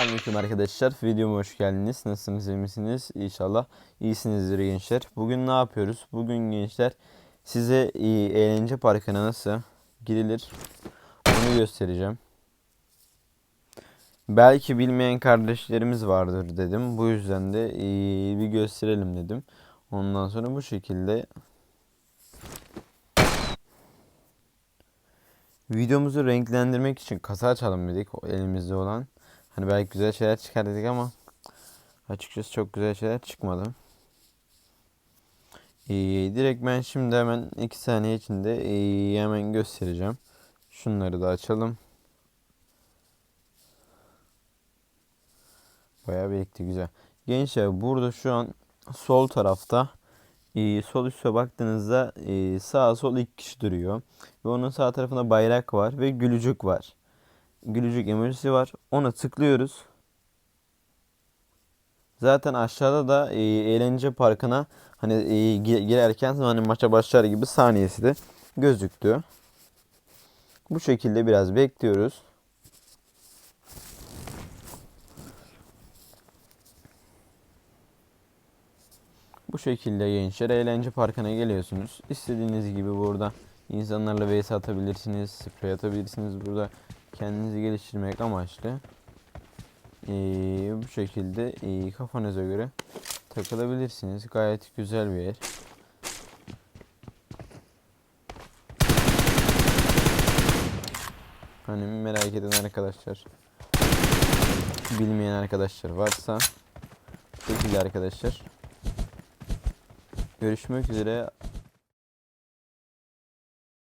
Selamünaleyküm arkadaşlar. Videoma hoş geldiniz. Nasılsınız, iyi misiniz? İnşallah iyisinizdir gençler. Bugün ne yapıyoruz? Bugün gençler size e, eğlence parkına nasıl girilir onu göstereceğim. Belki bilmeyen kardeşlerimiz vardır dedim. Bu yüzden de e, bir gösterelim dedim. Ondan sonra bu şekilde videomuzu renklendirmek için kasa açalım dedik elimizde olan. Hani belki güzel şeyler çıkar dedik ama açıkçası çok güzel şeyler çıkmadı. Ee, direkt ben şimdi hemen 2 saniye içinde ee, hemen göstereceğim. Şunları da açalım. Bayağı birikti güzel. Gençler burada şu an sol tarafta ee, sol üste baktığınızda ee, sağ sol iki kişi duruyor. Ve onun sağ tarafında bayrak var ve gülücük var gülücük emojisi var. Ona tıklıyoruz. Zaten aşağıda da e, eğlence parkına hani e, gi- girerken hani maça başlar gibi saniyesi de gözüktü. Bu şekilde biraz bekliyoruz. Bu şekilde gençler eğlence parkına geliyorsunuz. İstediğiniz gibi burada insanlarla vs atabilirsiniz, sprey atabilirsiniz burada kendinizi geliştirmek amaçlı ee, bu şekilde ee, kafanıza göre takılabilirsiniz. Gayet güzel bir yer. Hani merak eden arkadaşlar, bilmeyen arkadaşlar varsa şekilde arkadaşlar. Görüşmek üzere.